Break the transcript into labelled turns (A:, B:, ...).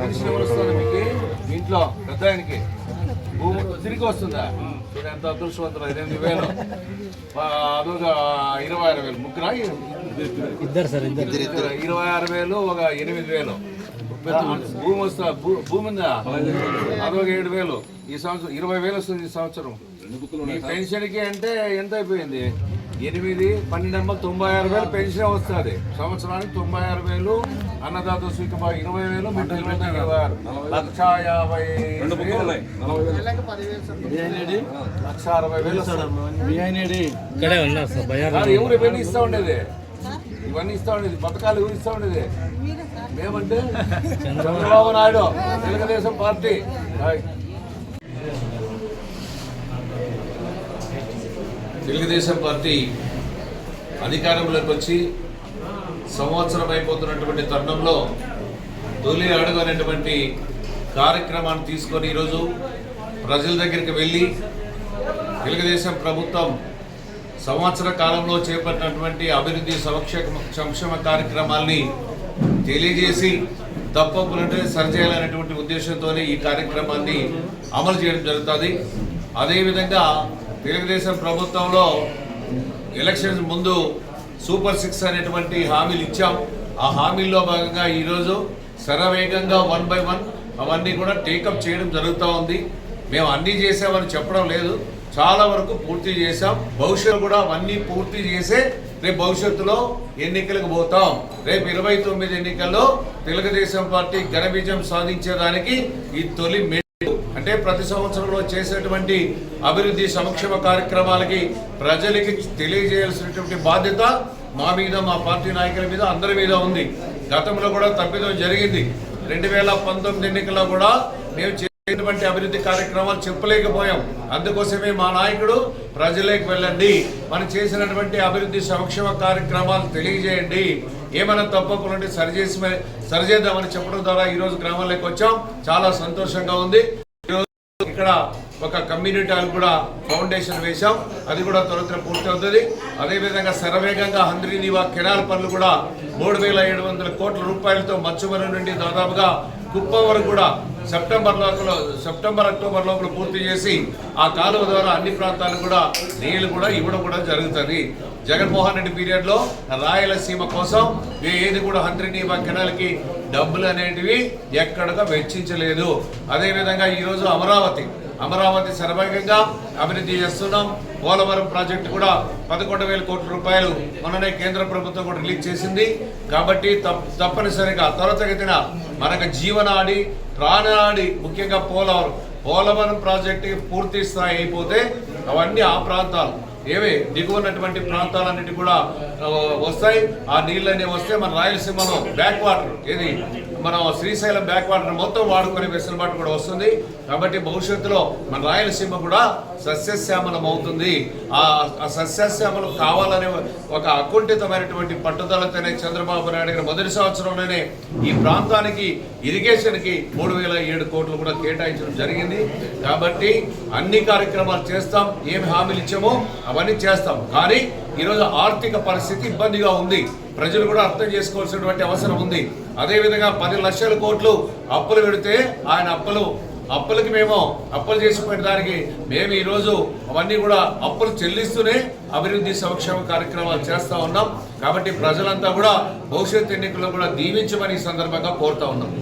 A: Pension ఎవరు వస్తుంది మీకు. మీ ఇంట్లో పెద్ద ఆయనకి భూమి తిరిగి వస్తుందా? మీరు ఎంత అదృష్టవంతులు? ఎనిమిది వేలు అదొక ఇరవై ఆరు వేలు. ముగ్గురా?
B: ఇద్దరు సార్ ఇద్దరు.
A: ఇరవై ఆరు వేలు ఒక ఎనిమిది వేలు. భూమి వస్తా భూ- భూమి ఉందా? అదొక ఏడు వేలు. ఈ సంవత్సరం ఇరవై వేలు వస్తుంది ఈ సంవత్సరం. మీ పెన్షన్కి అంటే ఎంత అయిపోయింది? ఎనిమిది పన్నెండు వందల తొంభై ఆరు వేలు పెన్షన్ వస్తుంది. సంవత్సరానికి తొంభై ఆరు వేలు అన్నదాత స్వీకమా ఇరవై వేలు ఇరవై ఆరు. లక్ష యాభై. లక్ష అరవై వేలు ఎవరు ఇవన్నీ ఇస్తా ఉండేది? ఇవన్నీ ఇస్తా ఉండేది. పథకాలు ఎవరు ఇస్తా ఉండేది? మేమంటే చంద్రబాబు. నాయుడు తెలుగుదేశం పార్టీ. తెలుగుదేశం పార్టీ అధికారంలోకి వచ్చి సంవత్సరం అయిపోతున్నటువంటి తరుణంలో తొలి అడుగు అనేటువంటి కార్యక్రమాన్ని తీసుకొని ఈరోజు ప్రజల దగ్గరికి వెళ్ళి తెలుగుదేశం ప్రభుత్వం సంవత్సర కాలంలో చేపట్టినటువంటి అభివృద్ధి సంక్షేమ సంక్షేమ కార్యక్రమాల్ని తెలియజేసి తప్పప్పులంటే సరిచేయాలనేటువంటి ఉద్దేశంతోనే ఈ కార్యక్రమాన్ని అమలు చేయడం జరుగుతుంది. అదేవిధంగా తెలుగుదేశం ప్రభుత్వంలో ఎలక్షన్స్ ముందు సూపర్ సిక్స్ అనేటువంటి హామీలు ఇచ్చాం. ఆ హామీల్లో భాగంగా ఈరోజు శరవేగంగా వన్ బై వన్ అవన్నీ కూడా టేకప్ చేయడం జరుగుతూ ఉంది. మేము అన్నీ చేసామని చెప్పడం లేదు. చాలా వరకు పూర్తి చేశాం. భవిష్యత్తు కూడా అవన్నీ పూర్తి చేసే రేపు భవిష్యత్తులో ఎన్నికలకు పోతాం. రేపు ఇరవై తొమ్మిది ఎన్నికల్లో తెలుగుదేశం పార్టీ ఘన విజయం సాధించేదానికి ఈ తొలి మెట్టు ప్రతి సంవత్సరంలో చేసేటువంటి అభివృద్ధి సంక్షేమ కార్యక్రమాలకి ప్రజలకి తెలియజేయాల్సినటువంటి బాధ్యత మా మీద మా పార్టీ నాయకుల మీద అందరి మీద ఉంది. గతంలో కూడా తప్పిదం జరిగింది. రెండు వేల పంతొమ్మిది ఎన్నికల్లో కూడా మేము చేసినటువంటి అభివృద్ధి కార్యక్రమాలు చెప్పలేకపోయాం. అందుకోసమే మా నాయకుడు ప్రజలకు వెళ్ళండి. మనం చేసినటువంటి అభివృద్ధి సంక్షేమ కార్యక్రమాలు తెలియజేయండి. ఏమైనా తప్పకుండా సరిచేసి సరిచేద్దామని చెప్పడం ద్వారా ఈరోజు గ్రామంలోకి వచ్చాం. చాలా సంతోషంగా ఉంది. ఇక్కడ ఒక కమ్యూనిటీ హాల్ కూడా ఫౌండేషన్ వేశాం. అది కూడా త్వరత్ర పూర్తి అవుతుంది అదేవిధంగా శరవేగంగా హంద్రీనివా కెనాల్ పనులు కూడా మూడు వేల ఏడు వందల కోట్ల రూపాయలతో మత్స్యవరం నుండి దాదాపుగా కుప్పం వరకు కూడా సెప్టెంబర్ లోపల సెప్టెంబర్ అక్టోబర్ లోపల పూర్తి చేసి ఆ కాలువ ద్వారా అన్ని ప్రాంతాలకు కూడా నీళ్ళు కూడా ఇవ్వడం కూడా జరుగుతుంది. జగన్మోహన్ రెడ్డి పీరియడ్లో రాయలసీమ కోసం ఏది కూడా హంద్రీనీవా కెనాల్కి డబ్బులు అనేటివి ఎక్కడగా వెచ్చించలేదు. అదేవిధంగా ఈరోజు అమరావతి. అమరావతి సర్వేగంగా అభివృద్ధి చేస్తున్నాం. పోలవరం ప్రాజెక్టు కూడా పదకొండు వేల కోట్ల రూపాయలు మొన్ననే కేంద్ర ప్రభుత్వం కూడా రిలీజ్ చేసింది. కాబట్టి తప్- తప్పనిసరిగా త్వరతగతిన మనకు జీవనాడి ప్రాణనాడి ముఖ్యంగా పోలవరం. పోలవరం ప్రాజెక్టు పూర్తి స్థాయి అయిపోతే అవన్నీ ఆ ప్రాంతాలు. ఏవి దిగువనటువంటి ప్రాంతాలన్నిటి కూడా వస్తాయి. ఆ నీళ్ళన్నీ వస్తే మన రాయలసీమలో బ్యాక్ వాటర్ ఏది? మన శ్రీశైలం బ్యాక్ వాటర్ మొత్తం వాడుకునే వెసులుబాటు కూడా వస్తుంది. కాబట్టి భవిష్యత్తులో మన రాయలసీమ కూడా సస్యశ్యామలం అవుతుంది. ఆ ఆ సస్యశ్యామలం కావాలనే ఒక అకుంఠితమైనటువంటి పట్టుదలతోనే చంద్రబాబు నాయుడు గారు మొదటి సంవత్సరంలోనే ఈ ప్రాంతానికి ఇరిగేషన్కి మూడు వేల ఏడు కోట్లు కూడా కేటాయించడం జరిగింది. కాబట్టి అన్ని కార్యక్రమాలు చేస్తాం. ఏమి హామీలు ఇచ్చామో అవన్నీ చేస్తాం. కానీ ఈరోజు ఆర్థిక పరిస్థితి ఇబ్బందిగా ఉంది. ప్రజలు కూడా అర్థం చేసుకోవాల్సినటువంటి అవసరం ఉంది. అదేవిధంగా పది లక్షల కోట్లు అప్పులు పెడితే ఆయన అప్పులు అప్పులకి మేము అప్పులు చేసిపోయిన దానికి మేము ఈరోజు అవన్నీ కూడా అప్పులు చెల్లిస్తూనే అభివృద్ధి సంక్షేమ కార్యక్రమాలు చేస్తూ ఉన్నాం. కాబట్టి ప్రజలంతా కూడా భవిష్యత్ ఎన్నికల్లో కూడా దీవించమని ఈ సందర్భంగా కోరుతా ఉన్నాం.